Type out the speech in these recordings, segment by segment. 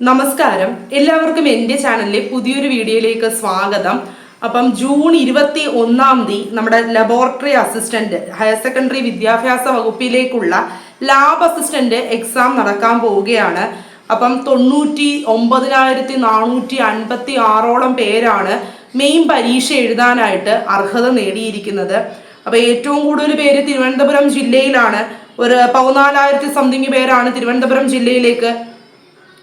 നമസ്കാരം. എല്ലാവർക്കും എന്റെ ചാനലിലെ പുതിയൊരു വീഡിയോയിലേക്ക് സ്വാഗതം. അപ്പം ജൂൺ ഇരുപത്തി ഒന്നാം തീയതി നമ്മുടെ ലബോറട്ടറി അസിസ്റ്റന്റ് ഹയർ സെക്കൻഡറി വിദ്യാഭ്യാസ വകുപ്പിലേക്കുള്ള ലാബ് അസിസ്റ്റന്റ് എക്സാം നടക്കാൻ പോവുകയാണ്. അപ്പം തൊണ്ണൂറ്റി ഒമ്പതിനായിരത്തി നാനൂറ്റി അൻപത്തി ആറോളം പേരാണ് മെയിൻ പരീക്ഷ എഴുതാനായിട്ട് അർഹത നേടിയിരിക്കുന്നത്. അപ്പൊ ഏറ്റവും കൂടുതൽ പേര് തിരുവനന്തപുരം ജില്ലയിലാണ്. ഒരു പതിനാലായിരത്തി സംതിങ് പേരാണ് തിരുവനന്തപുരം ജില്ലയിലേക്ക്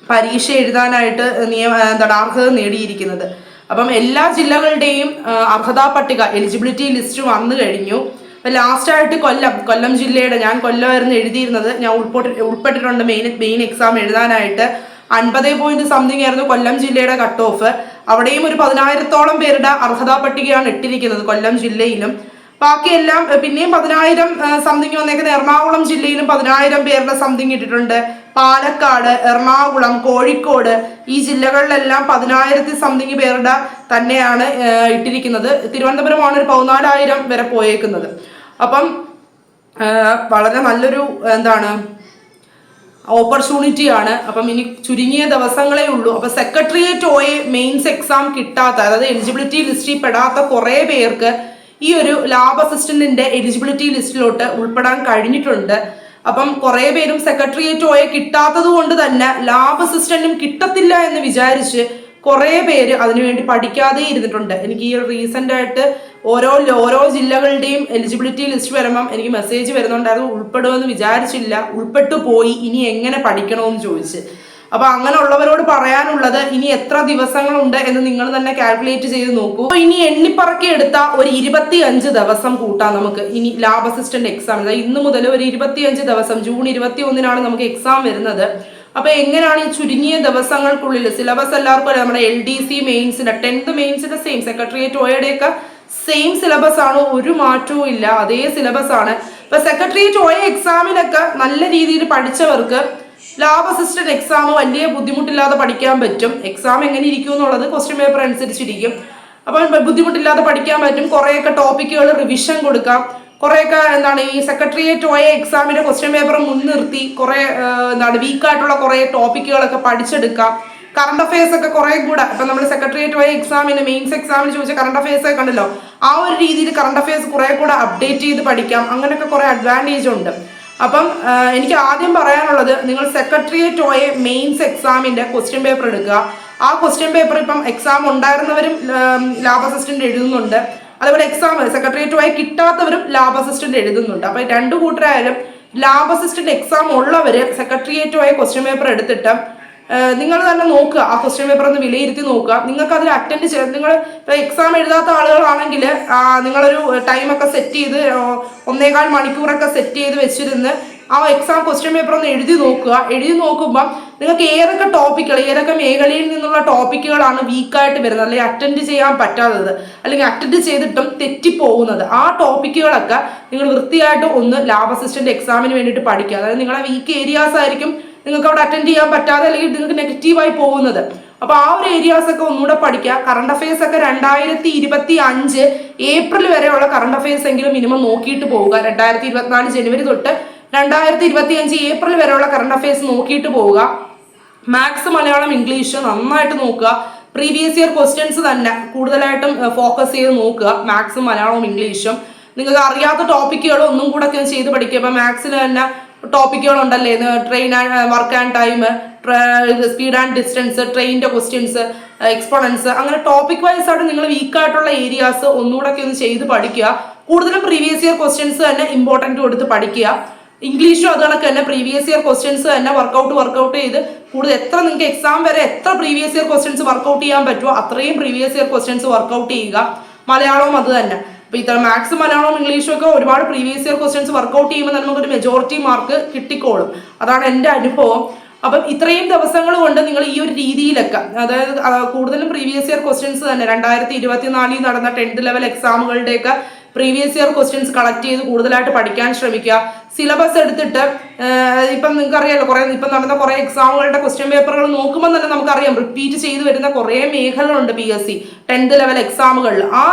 പരീക്ഷ എഴുതാനായിട്ട് നിയമ എന്താണ് അർഹത നേടിയിരിക്കുന്നത്. അപ്പം എല്ലാ ജില്ലകളുടെയും അർഹതാ പട്ടിക എലിജിബിലിറ്റി ലിസ്റ്റ് വന്നു കഴിഞ്ഞു. അപ്പം ലാസ്റ്റായിട്ട് കൊല്ലം കൊല്ലം ജില്ലയുടെ ഞാൻ കൊല്ലമായിരുന്നു എഴുതിയിരുന്നത്. ഞാൻ ഉൾപ്പെട്ടി ഉൾപ്പെട്ടിട്ടുണ്ട് മെയിൻ മെയിൻ എക്സാം എഴുതാനായിട്ട്. അൻപത് പോയിന്റ് സംതിങ് ആയിരുന്നു കൊല്ലം ജില്ലയുടെ കട്ട് ഓഫ് അവിടെയും ഒരു പതിനായിരത്തോളം പേരുടെ അർഹതാ പട്ടികയാണ് ഇട്ടിരിക്കുന്നത് കൊല്ലം ജില്ലയിലും. ബാക്കിയെല്ലാം പിന്നെയും പതിനായിരം സംതിങ് വന്നേക്കുന്ന എറണാകുളം ജില്ലയിലും പതിനായിരം പേരുടെ സംതിങ് ഇട്ടിട്ടുണ്ട്. പാലക്കാട് എറണാകുളം കോഴിക്കോട് ഈ ജില്ലകളിലെല്ലാം പതിനായിരത്തി സംതിങ് പേരുടെ തന്നെയാണ് ഇട്ടിരിക്കുന്നത്. തിരുവനന്തപുരമാണ് ഒരു പതിനാലായിരം വരെ പോയേക്കുന്നത്. അപ്പം വളരെ നല്ലൊരു എന്താണ് ഓപ്പർച്യൂണിറ്റി ആണ്. അപ്പം ഇനി ചുരുങ്ങിയ ദിവസങ്ങളേ ഉള്ളൂ. അപ്പം സെക്രട്ടേറിയറ്റ് എ മെയിൻസ് എക്സാം കിട്ടാത്ത അതായത് എലിജിബിലിറ്റി ലിസ്റ്റിൽ പെടാത്ത കുറേ പേർക്ക് ഈ ഒരു ലാബ് അസിസ്റ്റന്റിന്റെ എലിജിബിലിറ്റി ലിസ്റ്റിലോട്ട് ഉൾപ്പെടാൻ കഴിഞ്ഞിട്ടുണ്ട്. അപ്പം കുറേ പേരും സെക്രട്ടേറിയറ്റ് ഓയെ കിട്ടാത്തത് കൊണ്ട് തന്നെ ലാബ് അസിസ്റ്റന്റും കിട്ടത്തില്ല എന്ന് വിചാരിച്ച് കുറേ പേര് അതിനുവേണ്ടി പഠിക്കാതെ ഇരുന്നിട്ടുണ്ട്. എനിക്ക് ഈ റീസെന്റ് ആയിട്ട് ഓരോ ഓരോ ജില്ലകളുടെയും എലിജിബിലിറ്റി ലിസ്റ്റ് വരുമ്പം എനിക്ക് മെസ്സേജ് വരുന്നുണ്ടായിരുന്നു ഉൾപ്പെടുമെന്ന് വിചാരിച്ചില്ല. ഉൾപ്പെട്ടു പോയി. ഇനി എങ്ങനെ പഠിക്കണമെന്ന് ചോദിച്ച്. അപ്പൊ അങ്ങനെയുള്ളവരോട് പറയാനുള്ളത് ഇനി എത്ര ദിവസങ്ങളുണ്ട് എന്ന് നിങ്ങൾ തന്നെ കാൽക്കുലേറ്റ് ചെയ്ത് നോക്കൂ. അപ്പൊ ഇനി എണ്ണിപ്പറക്കി എടുത്ത ഒരു ഇരുപത്തി അഞ്ച് ദിവസം കൂട്ടാം നമുക്ക്. ഇനി ലാബ് അസിസ്റ്റന്റ് എക്സാം ഇന്ന് മുതൽ ഒരു ഇരുപത്തി അഞ്ച് ദിവസം ജൂൺ ഇരുപത്തി ഒന്നിനാണ് നമുക്ക് എക്സാം വരുന്നത്. അപ്പൊ എങ്ങനെയാണ് ഈ ചുരുങ്ങിയ ദിവസങ്ങൾക്കുള്ളിൽ സിലബസ് എല്ലാവർക്കും നമ്മുടെ എൽ ഡി സി മെയിൻസിന്റെ ടെൻത്ത് മെയിൻസിന്റെ സെയിം സെക്രട്ടേറിയറ്റ് ഒയുടെയൊക്കെ സെയിം സിലബസ് ആണ്? ഒരു മാറ്റവും ഇല്ല. അതേ സിലബസ് ആണ്. ഇപ്പൊ സെക്രട്ടേറിയറ്റ് ഒയ എക്സാമിനൊക്കെ നല്ല രീതിയിൽ പഠിച്ചവർക്ക് ലാബ് അസിസ്റ്റന്റ് എക്സാം വലിയ ബുദ്ധിമുട്ടില്ലാതെ പഠിക്കാൻ പറ്റും. എക്സാം എങ്ങനെ ഇരിക്കും എന്നുള്ളത് ക്വസ്റ്റ്യൻ പേപ്പർ അനുസരിച്ചിരിക്കും. അപ്പം ബുദ്ധിമുട്ടില്ലാതെ പഠിക്കാൻ പറ്റും. കുറേയൊക്കെ ടോപ്പിക്കുകൾ റിവിഷൻ കൊടുക്കാം. കുറേയൊക്കെ എന്താണ് ഈ സെക്രട്ടേറിയറ്റ് പോയ എക്സാമിന്റെ ക്വസ്റ്റ്യൻ പേപ്പർ മുൻനിർത്തി കുറെ എന്താണ് വീക്കായിട്ടുള്ള കുറെ ടോപ്പിക്കുകളൊക്കെ പഠിച്ചെടുക്കാം. കറണ്ട് അഫയേഴ്സ് ഒക്കെ കുറെ കൂടെ ഇപ്പം നമ്മൾ സെക്രട്ടേറിയറ്റ് പോയ എക്സാമിന് മെയിൻസ് എക്സാമിന് ചോദിച്ച കറണ്ട് അഫയേഴ്സ് ഒക്കെ കണ്ടല്ലോ. ആ ഒരു രീതിയിൽ കറണ്ട് അഫയേഴ്സ് കുറെ കൂടെ അപ്ഡേറ്റ് ചെയ്ത് പഠിക്കാം. അങ്ങനെയൊക്കെ കുറെ അഡ്വാന്റേജ് ഉണ്ട്. അപ്പം എനിക്ക് ആദ്യം പറയാനുള്ളത് നിങ്ങൾ സെക്രട്ടേറിയറ്റ് ഓയെ മെയിൻസ് എക്സാമിന്റെ ക്വസ്റ്റ്യൻ പേപ്പർ എടുക്കുക. ആ ക്വസ്റ്റ്യൻ പേപ്പർ ഇപ്പം എക്സാം ഉണ്ടായിരുന്നവരും ലാബ് അസിസ്റ്റന്റ് എഴുതുന്നുണ്ട്. അതുപോലെ എക്സാം സെക്രട്ടേറിയറ്റ് ഓയെ കിട്ടാത്തവരും ലാബ് അസിസ്റ്റന്റ് എഴുതുന്നുണ്ട്. അപ്പൊ രണ്ടു കൂട്ടരായാലും ലാബ് അസിസ്റ്റന്റ് എക്സാം ഉള്ളവര് സെക്രട്ടേറിയറ്റ് ഓയെ ക്വസ്റ്റ്യൻ പേപ്പർ എടുത്തിട്ട് നിങ്ങൾ തന്നെ നോക്കുക. ആ ക്വസ്റ്റ്യൻ പേപ്പർ ഒന്ന് വിലയിരുത്തി നോക്കുക. നിങ്ങൾക്ക് അതിൽ അറ്റൻഡ് ചെയ്ത് നിങ്ങൾ എക്സാം എഴുതാത്ത ആളുകളാണെങ്കിൽ നിങ്ങളൊരു ടൈമൊക്കെ സെറ്റ് ചെയ്ത് ഒന്നേകാൽ മണിക്കൂറൊക്കെ സെറ്റ് ചെയ്ത് വെച്ചിരുന്ന് ആ എക്സാം ക്വസ്റ്റ്യൻ പേപ്പർ ഒന്ന് എഴുതി നോക്കുക. എഴുതി നോക്കുമ്പം നിങ്ങൾക്ക് ഏതൊക്കെ ടോപ്പിക്കുകൾ ഏതൊക്കെ മേഖലയിൽ നിന്നുള്ള ടോപ്പിക്കുകളാണ് വീക്കായിട്ട് വരുന്നത്? അല്ലെങ്കിൽ അറ്റൻഡ് ചെയ്യാൻ പറ്റാത്തത്. അല്ലെങ്കിൽ അറ്റൻഡ് ചെയ്തിട്ടും തെറ്റിപ്പോകുന്നത്. ആ ടോപ്പിക്കുകളൊക്കെ നിങ്ങൾ വൃത്തിയായിട്ട് ഒന്ന് ലാബ് അസിസ്റ്റന്റ് എക്സാമിന് വേണ്ടിയിട്ട് പഠിക്കുക. അതായത് നിങ്ങളുടെ വീക്ക് ഏരിയാസ് ആയിരിക്കും നിങ്ങൾക്ക് അവിടെ അറ്റൻഡ് ചെയ്യാൻ പറ്റാതെ അല്ലെങ്കിൽ നിങ്ങൾക്ക് നെഗറ്റീവായി പോകുന്നത്. അപ്പോൾ ആ ഒരു ഏരിയാസ് ഒക്കെ ഒന്നുകൂടെ പഠിക്കുക. കറണ്ട് അഫയേഴ്സ് ഒക്കെ രണ്ടായിരത്തി ഇരുപത്തി അഞ്ച് ഏപ്രിൽ വരെയുള്ള കറണ്ട് അഫയേഴ്സ് എങ്കിലും മിനിമം നോക്കിയിട്ട് പോവുക. രണ്ടായിരത്തി ഇരുപത്തിനാല് ജനുവരി തൊട്ട് രണ്ടായിരത്തി ഇരുപത്തി അഞ്ച് ഏപ്രിൽ വരെയുള്ള കറണ്ട് അഫയേഴ്സ് നോക്കിയിട്ട് പോവുക. മാത്സ് മലയാളം ഇംഗ്ലീഷ് നന്നായിട്ട് നോക്കുക. പ്രീവിയസ് ഇയർ ക്വസ്റ്റ്യൻസ് തന്നെ കൂടുതലായിട്ടും ഫോക്കസ് ചെയ്ത് നോക്കുക. മാത്സും മലയാളവും ഇംഗ്ലീഷും നിങ്ങൾക്ക് അറിയാത്ത ടോപ്പിക്കുകൾ ഒന്നും കൂടെ ഒക്കെ ചെയ്ത് പഠിക്കുക. ഇപ്പം മാത്സിൽ തന്നെ ടോപ്പിക്കുകളുണ്ടല്ലേ train work and time speed and distance ട്രെയിനിന്റെ ക്വസ്റ്റ്യൻസ് എക്സ്പോണൻസ് അങ്ങനെ ടോപ്പിക് വൈസ് ആയിട്ട് നിങ്ങൾ വീക്കായിട്ടുള്ള ഏരിയാസ് ഒന്നുകൂടെ ഒക്കെ ഒന്ന് ചെയ്ത് പഠിക്കുക. കൂടുതലും പ്രീവിയസ് ഇയർ ക്വസ്റ്റ്യൻസ് തന്നെ ഇമ്പോർട്ടന്റ് കൊടുത്ത് പഠിക്കുക. ഇംഗ്ലീഷും അത് കണക്ക് തന്നെ പ്രീവിയസ് ഇയർ ക്വസ്റ്റ്യൻസ് തന്നെ വർക്കൗട്ട് വർക്കൗട്ട് ചെയ്ത് കൂടുതൽ എത്ര നിങ്ങൾക്ക് എക്സാം വരെ എത്ര പ്രീവിയസ് ഇയർ ക്വസ്റ്റ്യൻസ് വർക്കൗട്ട് ചെയ്യാൻ പറ്റുമോ അത്രയും പ്രീവിയസ് ഇയർ ക്വസ്റ്റ്യൻസ് വർക്കൗട്ട് ചെയ്യുക. മലയാളവും അത് തന്നെ. അപ്പൊ ഇത്ര മാത്സ് മലയാളവും ഇംഗ്ലീഷും ഒക്കെ ഒരുപാട് പ്രീവിയസ് ഇയർ ക്വസ്റ്റ്യൻസ് വർക്കൗട്ട് ചെയ്യുമ്പോൾ നമുക്കൊരു മെജോറിറ്റി മാർക്ക് കിട്ടിക്കോളും. അതാണ് എന്റെ അനുഭവം. അപ്പം ഇത്രയും ദിവസങ്ങൾ കൊണ്ട് നിങ്ങൾ ഈ ഒരു രീതിയിലൊക്കെ അതായത് കൂടുതലും പ്രീവിയസ് ഇയർ ക്വസ്റ്റ്യൻസ് തന്നെ രണ്ടായിരത്തി ഇരുപത്തിനാലിൽ നടന്ന ടെൻത്ത് ലെവൽ എക്സാമുകളുടെയൊക്കെ പ്രീവിയസ് ഇയർ ക്വസ്റ്റ്യൻസ് കളക്ട് ചെയ്ത് കൂടുതലായിട്ട് പഠിക്കാൻ ശ്രമിക്കുക. സിലബസ് എടുത്തിട്ട് ഇപ്പം നിങ്ങൾക്ക് അറിയാലോ കുറെ ഇപ്പം നടന്ന കുറെ എക്സാമുകളുടെ ക്വസ്റ്റ്യൻ പേപ്പറുകൾ നോക്കുമ്പോൾ തന്നെ നമുക്കറിയാം റിപ്പീറ്റ് ചെയ്ത് വരുന്ന കുറേ മേഖലകളുണ്ട് P S C tenth level എക്സാമുകളിൽ ആ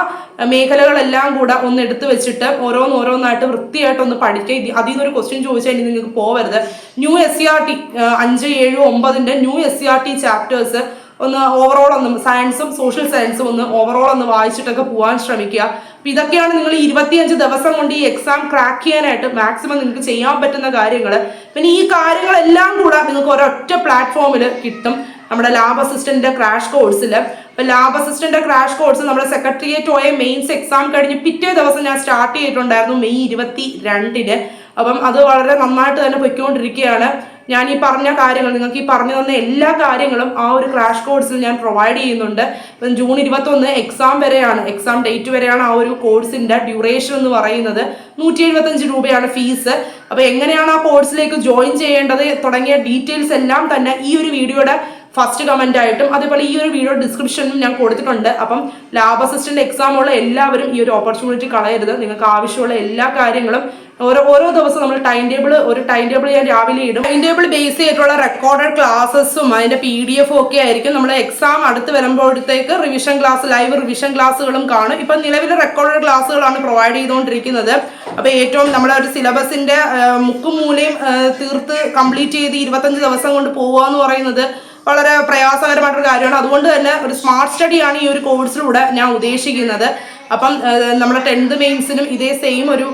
മേഖലകളെല്ലാം കൂടെ ഒന്ന് എടുത്തു വെച്ചിട്ട് ഓരോന്ന് ഓരോന്നായിട്ട് വൃത്തിയായിട്ട് ഒന്ന് പഠിക്കുക. അതിൽ നിന്നൊരു ക്വസ്റ്റ്യൻ ചോദിച്ചാൽ ഇനി നിങ്ങൾക്ക് പോവരുത്. New S C R T അഞ്ച് ഏഴ് ഒമ്പതിന്റെ new S C R T chapters ഒന്ന് ഓവറോൾ ഒന്ന് സയൻസും സോഷ്യൽ സയൻസും ഒന്ന് ഓവറോൾ ഒന്ന് വായിച്ചിട്ടൊക്കെ പോകാൻ ശ്രമിക്കുക. അപ്പൊ ഇതൊക്കെയാണ് നിങ്ങൾ ഇരുപത്തിയഞ്ച് ദിവസം കൊണ്ട് ഈ എക്സാം ക്രാക്ക് ചെയ്യാനായിട്ട് മാക്സിമം നിങ്ങൾക്ക് ചെയ്യാൻ പറ്റുന്ന കാര്യങ്ങൾ പിന്നെ ഈ കാര്യങ്ങളെല്ലാം കൂടെ നിങ്ങൾക്ക് ഒരൊറ്റ പ്ലാറ്റ്ഫോമിൽ കിട്ടും. നമ്മുടെ ലാബ് അസിസ്റ്റന്റിന്റെ ക്രാഷ് കോഴ്സിൽ അപ്പൊ ലാബ് അസിസ്റ്റന്റിന്റെ ക്രാഷ് കോഴ്സ് നമ്മുടെ സെക്രട്ടേറിയറ്റ് പോയ മെയിൻസ് എക്സാം കഴിഞ്ഞ് പിറ്റേ ദിവസം ഞാൻ സ്റ്റാർട്ട് ചെയ്തിട്ടുണ്ടായിരുന്നു മെയ് ഇരുപത്തി രണ്ടിന് അപ്പം അത് വളരെ നന്നായിട്ട് തന്നെ പൊയ്ക്കൊണ്ടിരിക്കുകയാണ്. ഞാൻ ഈ പറഞ്ഞ കാര്യങ്ങൾ നിങ്ങൾക്ക് ഈ പറഞ്ഞു തന്ന എല്ലാ കാര്യങ്ങളും ആ ഒരു ക്രാഷ് കോഴ്സിൽ ഞാൻ പ്രൊവൈഡ് ചെയ്യുന്നുണ്ട്. ഇപ്പം ജൂൺ ഇരുപത്തൊന്ന് എക്സാം വരെയാണ്. എക്സാം ഡേറ്റ് വരെയാണ് ആ ഒരു കോഴ്സിന്റെ ഡ്യൂറേഷൻ എന്ന് പറയുന്നത്. നൂറ്റി എഴുപത്തഞ്ച് രൂപയാണ് ഫീസ് അപ്പോൾ എങ്ങനെയാണ് ആ കോഴ്സിലേക്ക് ജോയിൻ ചെയ്യേണ്ടത് തുടങ്ങിയ ഡീറ്റെയിൽസ് എല്ലാം തന്നെ ഈ ഒരു വീഡിയോയുടെ ഫസ്റ്റ് കമന്റ് ആയിട്ടും അതേപോലെ ഈ ഒരു വീഡിയോ ഡിസ്ക്രിപ്ഷനും ഞാൻ കൊടുത്തിട്ടുണ്ട്. അപ്പം ലാബ് അസിസ്റ്റന്റ് എക്സാം ഉള്ള എല്ലാവരും ഈ ഒരു ഓപ്പർച്യൂണിറ്റി കളയരുത്. നിങ്ങൾക്ക് ആവശ്യമുള്ള എല്ലാ കാര്യങ്ങളും ഓരോ ഓരോ ദിവസം നമ്മൾ ടൈം ടേബിൾ ഒരു ടൈം ടേബിൾ ഞാൻ രാവിലെ ഇടും. ടൈം ടേബിൾ ബേസ് ചെയ്തിട്ടുള്ള റെക്കോർഡഡ് ക്ലാസ്സസും അതിന്റെ പി ഡി എഫും ഒക്കെ ആയിരിക്കും. നമ്മൾ എക്സാം അടുത്ത് വരുമ്പോഴത്തേക്ക് റിവിഷൻ ക്ലാസ് ലൈവ് റിവിഷൻ ക്ലാസ്സുകളും കാണും. ഇപ്പം നിലവിൽ റെക്കോർഡഡ് ക്ലാസ്സുകളാണ് പ്രൊവൈഡ് ചെയ്തുകൊണ്ടിരിക്കുന്നത്. അപ്പോൾ ഏറ്റവും നമ്മുടെ ഒരു സിലബസിന്റെ മുക്കും മൂലയും തീർത്ത് കംപ്ലീറ്റ് ചെയ്ത് ഇരുപത്തഞ്ച് ദിവസം കൊണ്ട് പോവുക എന്ന് പറയുന്നത് വളരെ പ്രയാസകരമായിട്ടൊരു കാര്യമാണ്. അതുകൊണ്ട് തന്നെ ഒരു സ്മാർട്ട് സ്റ്റഡിയാണ് ഈ ഒരു കോഴ്സിലൂടെ ഞാൻ ഉദ്ദേശിക്കുന്നത്. അപ്പം നമ്മുടെ ടെൻത്ത് മെയിൻസിനും ഇതേ സെയിം ഒരു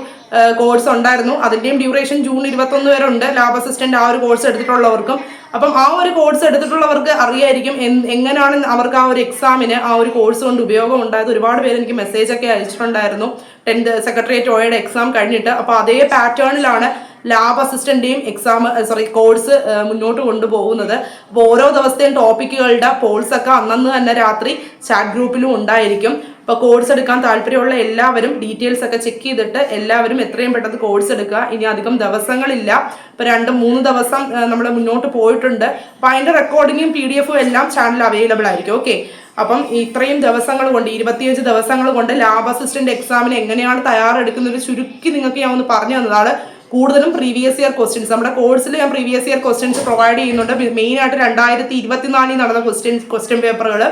കോഴ്സ് ഉണ്ടായിരുന്നു. അതിന്റെയും ഡ്യൂറേഷൻ ജൂൺ ഇരുപത്തൊന്ന് വരെ ഉണ്ട്. ലാബ് അസിസ്റ്റന്റ് ആ ഒരു കോഴ്സ് എടുത്തിട്ടുള്ളവർക്കും. അപ്പം ആ ഒരു കോഴ്സ് എടുത്തിട്ടുള്ളവർക്ക് അറിയായിരിക്കും എങ്ങനെയാണ് അവർക്ക് ആ ഒരു എക്സാമിന് ആ ഒരു കോഴ്സ് കൊണ്ട് ഉപയോഗം ഉണ്ടായത്. ഒരുപാട് പേര് എനിക്ക് മെസ്സേജ് ഒക്കെ അയച്ചിട്ടുണ്ടായിരുന്നു. ടെൻത്ത് സെക്രട്ടേറിയറ്റ് ഓയുടെ എക്സാം കഴിഞ്ഞിട്ട്. അപ്പോൾ അതേ പാറ്റേണിലാണ് ലാബ് അസിസ്റ്റന്റിന്റെയും എക്സാം സോറി കോഴ്സ് മുന്നോട്ട് കൊണ്ടുപോകുന്നത്. അപ്പോൾ ഓരോ ദിവസത്തെയും ടോപ്പിക്കുകളുടെ പോൾസ് ഒക്കെ അന്നന്ന് തന്നെ രാത്രി ചാറ്റ് ഗ്രൂപ്പിലും ഉണ്ടായിരിക്കും. അപ്പോൾ കോഴ്സ് എടുക്കാൻ താല്പര്യമുള്ള എല്ലാവരും ഡീറ്റെയിൽസ് ഒക്കെ ചെക്ക് ചെയ്തിട്ട് എല്ലാവരും എത്രയും പെട്ടെന്ന് കോഴ്സ് എടുക്കുക. ഇനി അധികം ദിവസങ്ങളില്ല. ഇപ്പോൾ രണ്ട് മൂന്ന് ദിവസം നമ്മൾ മുന്നോട്ട് പോയിട്ടുണ്ട്. അപ്പോൾ അതിന്റെ റെക്കോർഡിങ്ങും പി ഡി എഫും എല്ലാം ചാനൽ അവൈലബിൾ ആയിരിക്കും. ഓക്കെ അപ്പം ഇത്രയും ദിവസങ്ങൾ കൊണ്ട് ഇരുപത്തിയഞ്ച് ദിവസങ്ങൾ കൊണ്ട് ലാബ് അസിസ്റ്റന്റ് എക്സാമിന് എങ്ങനെയാണ് തയ്യാറെടുക്കുന്നത് ചുരുക്കി നിങ്ങൾക്ക് ഞാൻ ഒന്ന് പറഞ്ഞു തന്നതാണ്. കൂടുതലും പ്രീവിയസ് ഇയർ ക്വസ്റ്റ്യൻസ് നമ്മുടെ കോഴ്സിൽ ഞാൻ പ്രീവിയസ് ഇയർ ക്വസ്റ്റ്യൻസ് പ്രൊവൈഡ് ചെയ്യുന്നുണ്ട്. മെയിൻ ആയിട്ട് രണ്ടായിരത്തി ഇരുപത്തിനാലിൽ നടന്ന ക്വസ്റ്റ്യൻ ക്വസ്റ്റ്യൻ പേപ്പറുകൾ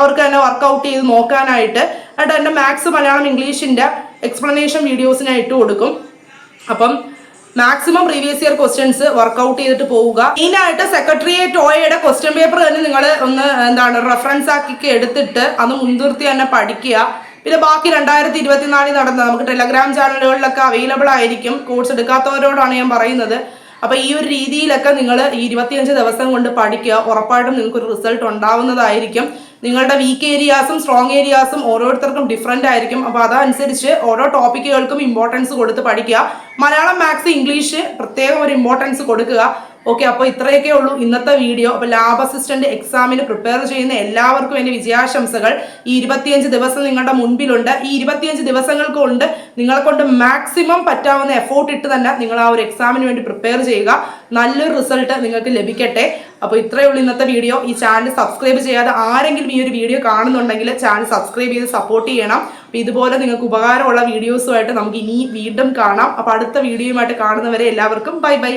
അവർക്ക് തന്നെ വർക്കൗട്ട് ചെയ്ത് നോക്കാനായിട്ട്. എന്നിട്ട് എന്റെ മാത്സ് മലയാളം ഇംഗ്ലീഷിന്റെ എക്സ്പ്ലനേഷൻ വീഡിയോസ് ഞാൻ ഇട്ട് കൊടുക്കും. അപ്പം maximum previous year questions workout ചെയ്തിട്ട് പോവുക. മെയിനായിട്ട് സെക്രട്ടറിയേറ്റ് ഓയയുടെ ക്വസ്റ്റ്യൻ പേപ്പർ തന്നെ നിങ്ങൾ ഒന്ന് എന്താണ് റെഫറൻസ് ആക്കി എടുത്തിട്ട് അത് മുൻനിർത്തി തന്നെ പഠിക്കുക. പിന്നെ ബാക്കി രണ്ടായിരത്തി ഇരുപത്തിനാലിൽ നടന്ന നമുക്ക് ടെലഗ്രാം ചാനലുകളിലൊക്കെ അവൈലബിൾ ആയിരിക്കും. കോഴ്സ് എടുക്കാത്തവരോടാണ് ഞാൻ പറയുന്നത്. അപ്പൊ ഈ ഒരു രീതിയിലൊക്കെ നിങ്ങൾ ഈ ഇരുപത്തിയഞ്ച് ദിവസം കൊണ്ട് പഠിക്കുക. ഉറപ്പായിട്ടും നിങ്ങൾക്ക് ഒരു റിസൾട്ട് ഉണ്ടാവുന്നതായിരിക്കും. നിങ്ങളുടെ വീക്ക് ഏരിയാസും സ്ട്രോങ് ഏരിയാസും ഓരോരുത്തർക്കും ഡിഫറെന്റ് ആയിരിക്കും. അപ്പോൾ അതനുസരിച്ച് ഓരോ ടോപ്പിക്കുകൾക്കും ഇമ്പോർട്ടൻസ് കൊടുത്ത് പഠിക്കുക. മലയാളം മാത്സ് ഇംഗ്ലീഷ് പ്രത്യേകം ഒരു ഇമ്പോർട്ടൻസ് കൊടുക്കുക. ഓക്കെ അപ്പോൾ ഇത്രയൊക്കെ ഉള്ളൂ ഇന്നത്തെ വീഡിയോ അപ്പോൾ ലാബ് അസിസ്റ്റന്റ് എക്സാമിന് പ്രിപ്പയർ ചെയ്യുന്ന എല്ലാവർക്കും എന്റെ വിജയാശംസകൾ. ഈ ഇരുപത്തിയഞ്ച് ദിവസം നിങ്ങളുടെ മുൻപിലുണ്ട്. ഈ ഇരുപത്തിയഞ്ച് ദിവസങ്ങൾ കൊണ്ട് നിങ്ങളെ കൊണ്ട് മാക്സിമം പറ്റാവുന്ന എഫോർട്ട് ഇട്ട് തന്നെ നിങ്ങൾ ആ ഒരു എക്സാമിന് വേണ്ടി പ്രിപ്പയർ ചെയ്യുക. നല്ലൊരു റിസൾട്ട് നിങ്ങൾക്ക് ലഭിക്കട്ടെ. അപ്പോൾ ഇത്രയേ ഉള്ളൂ ഇന്നത്തെ വീഡിയോ ഈ ചാനൽ സബ്സ്ക്രൈബ് ചെയ്യാതെ ആരെങ്കിലും ഈ ഒരു വീഡിയോ കാണുന്നുണ്ടെങ്കിൽ ചാനൽ സബ്സ്ക്രൈബ് ചെയ്ത് സപ്പോർട്ട് ചെയ്യണം. അപ്പോൾ ഇതുപോലെ നിങ്ങൾക്ക് ഉപകാരമുള്ള വീഡിയോസുമായിട്ട് നമുക്ക് ഇനി വീണ്ടും കാണാം. അപ്പോൾ അടുത്ത വീഡിയോയുമായിട്ട് കാണുന്നവരെ എല്ലാവർക്കും ബൈ ബൈ